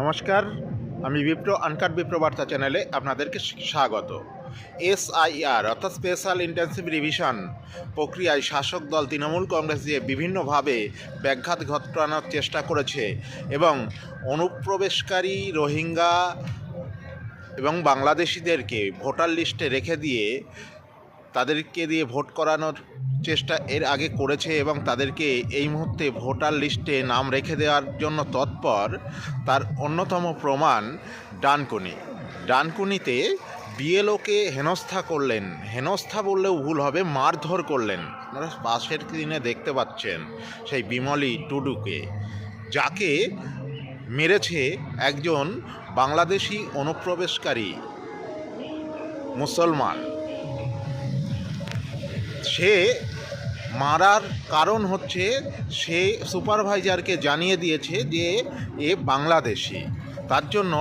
নমস্কার, আমি বিপ্র, আনকাট বিপ্র বার্তা চ্যানেলে আপনাদেরকে স্বাগত। এসআইআর, অর্থাৎ স্পেশাল ইন্টেন্সিভ রিভিশন প্রক্রিয়ায় শাসক দল তৃণমূল কংগ্রেস দিয়ে বিভিন্নভাবে ব্যাঘাত ঘটানোর চেষ্টা করেছে এবং অনুপ্রবেশকারী রোহিঙ্গা এবং বাংলাদেশিদেরকে ভোটার লিস্টে রেখে দিয়ে তাদেরকে দিয়ে ভোট করানোর চেষ্টা এর আগে করেছে এবং তাদেরকে এই মুহূর্তে ভোটার লিস্টে নাম রেখে দেওয়ার জন্য তৎপর তার অন্যতম প্রমাণ ডানকুনি। ডানকুনিতে বিএলওকে হেনস্থা করলেন। হেনস্থা বললেও ভুল হবে, মারধর করলেন। আপনারা পাশের দিনে দেখতে পাচ্ছেন সেই বিমলি টুডুকে, যাকে মেরেছে একজন বাংলাদেশি অনুপ্রবেশকারী, মুসলমান। সে মারার কারণ হচ্ছে সে সুপারভাইজারকে জানিয়ে দিয়েছে যে এ বাংলাদেশি। তার জন্য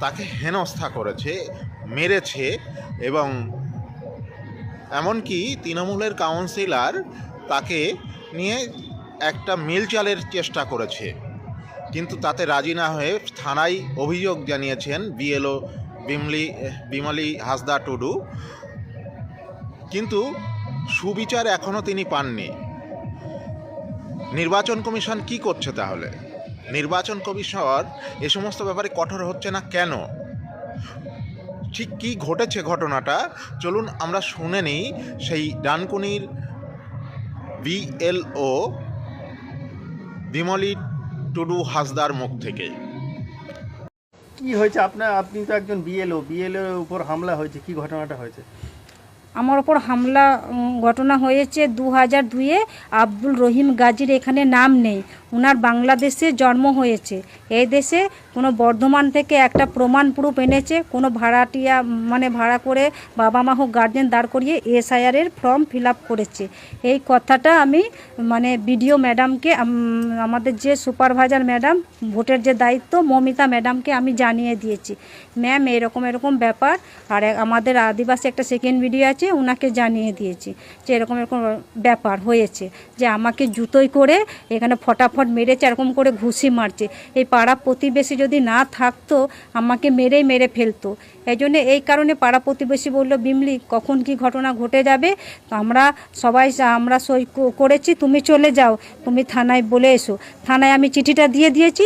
তাকে হেনস্থা করেছে, মেরেছে এবং এমনকি তৃণমূলের কাউন্সিলর তাকে নিয়ে একটা মিল চালের চেষ্টা করেছে। কিন্তু তাতে রাজি না হয়ে থানায় অভিযোগ জানিয়েছেন বিএলও বিমলি বিমলি হাসদা টুডু। কিন্তু সুবিচার এখনও তিনি পাননি। নির্বাচন কমিশন কি করছে তাহলে? নির্বাচন কমিশন এ সমস্ত ব্যাপারে কঠোর হচ্ছে না কেন? ঠিক কি ঘটেছে ঘটনাটা? চলুন আমরা শুনে নিই সেই ডানকুনির বিএলও বিমলি টুডু হাসদার মুখ থেকে। কি হয়েছে আপনার? আপনি তো একজন বিএলও। বিএলও উপর হামলা হয়েছে। কি ঘটনাটা হয়েছে? আমার ওপর হামলা ঘটনা হয়েছে দু হাজার দুয়ে আব্দুল রহিম গাজীর, এখানে নাম নেই। ওনার বাংলাদেশে জন্ম হয়েছে। এই দেশে কোনো বর্ধমান থেকে একটা প্রমাণ প্রুফ এনেছে, কোনো ভাড়াটিয়া মানে ভাড়া করে বাবা মা হোক গার্জেন দাঁড় করিয়ে এসআইআরের ফর্ম ফিল করেছে। এই কথাটা আমি মানে বিডিও ম্যাডামকে আমাদের যে সুপারভাইজার ম্যাডাম, ভোটের যে দায়িত্ব, মমিতা ম্যাডামকে আমি জানিয়ে দিয়েছি। ম্যাম, এরকম এরকম ব্যাপার, আর আমাদের আদিবাসী একটা সেকেন্ড ভিডিও আছে ওনাকে জানিয়ে দিয়েছি যে এরকম এরকম ব্যাপার হয়েছে, যে আমাকে জুতোই করে এখানে ফটাফট মেরেছে, এরকম করে ঘুষি মারছে। এই পাড়া প্রতিবেশী যদি না থাকতো, আমাকে মেরেই মেরে ফেলতো। এই জন্য এই কারণে পাড়া প্রতিবেশী বলল, বিমলি, কখন কি ঘটনা ঘটে যাবে? তো আমরা সবাই আমরা সই করেছি, তুমি চলে যাও, তুমি থানায় বলে এসো। থানায় আমি চিঠিটা দিয়ে দিয়েছি।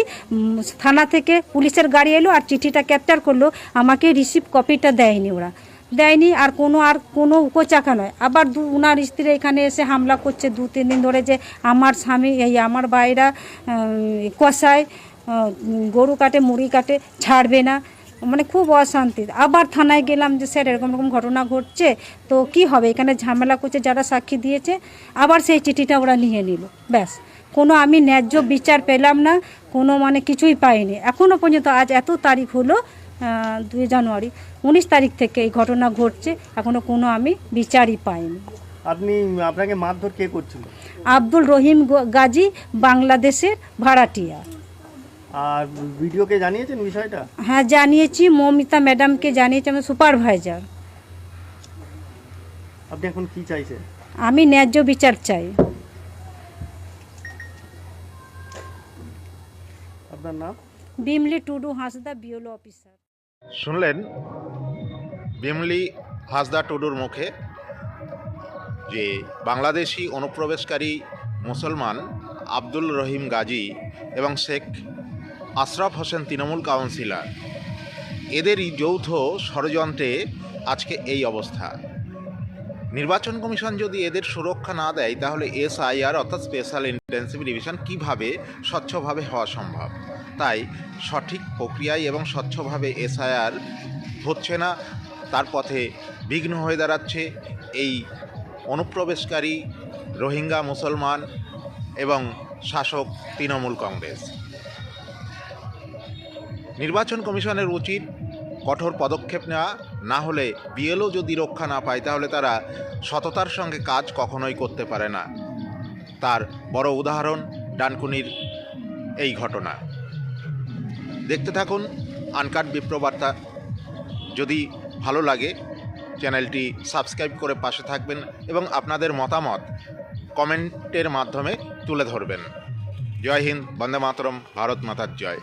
থানা থেকে পুলিশের গাড়ি এলো আর চিঠিটা ক্যাপচার করল। আমাকে রিসিভ কপিটা দেয়নি ওরা। দেয়নি, আর কোনো আর কোনো উপচাকা নয়। আবার দু, উনার স্ত্রী এখানে এসে হামলা করছে দু, তিন দিন ধরে যে আমার স্বামী, এই আমার বাইরা কষায় গরু কাটে মুড়ি কাটে ছাড়বে না। মানে খুব অশান্তি। আবার থানায় গেলাম যে স্যার এরকম এরকম ঘটনা ঘটছে তো কি হবে? এখানে ঝামেলা করছে যারা সাক্ষী দিয়েছে। আবার সেই চিঠিটা ওরা নিয়ে নিল। ব্যাস। কোনো আমি ন্যায্য বিচার পেলাম না কোনো মানে কিছুই পাইনি। এখনও পর্যন্ত আজ এত তারিখ হলো দুই জানুয়ারি উনিশ তারিখ থেকে এই ঘটনা ঘটছে। এখনও কোনো আমি বিচারই পাইনি। আপনি আপনাকে মারধর কে করছিল? আব্দুল রহিম গাজী বাংলাদেশের ভাড়াটিয়া। আর ভিডিওকে জানিয়েছেন বিষয়টা? হ্যাঁ জানিয়েছি মমিতা ম্যাডামকে জানিয়েছি আমার সুপারভাইজার। আপনি এখন কি চাইছেন? আমি ন্যায্য বিচার চাই। আপনার নাম? Bimli Tudu Hansda BLO officer. শুনলেন বিমলি হাসদা টুডুর মুখে যে বাংলাদেশি অনুপ্রবেশকারী মুসলমান আব্দুল রহিম গাজী এবং শেখ আশরাফ হোসেন তৃণমূল কাউন্সিলর। এদেরই যৌথ ষড়যন্ত্রে আজকে এই অবস্থা। নির্বাচন কমিশন যদি এদের সুরক্ষা না দেয়, তাহলে এসআইআর অর্থাৎ স্পেশাল ইন্টেন্সিভ ডিভিশন কীভাবে স্বচ্ছভাবে হওয়া সম্ভব? তাই সঠিক প্রক্রিয়ায় এবং স্বচ্ছভাবে এসআইআর হচ্ছে না, তার পথে বিঘ্ন হয়ে দাঁড়াচ্ছে এই অনুপ্রবেশকারী রোহিঙ্গা মুসলমান এবং শাসক তৃণমূল কংগ্রেস। নির্বাচন কমিশনের উচিত কঠোর পদক্ষেপ নেওয়া, না হলে বিএলও যদি রক্ষা না পায়, তাহলে তারা সততার সঙ্গে কাজ কখনোই করতে পারে না। তার বড় উদাহরণ ডানকুনির এই ঘটনা। দেখতে থাকুন আনকাট বিপ্রবার্তা। যদি ভালো লাগে, চ্যানেলটি সাবস্ক্রাইব করে পাশে থাকবেন এবং আপনাদের মতামত কমেন্টের মাধ্যমে তুলে ধরবেন। জয় হিন্দ, বন্দে মাতরম, ভারত মাতার জয়।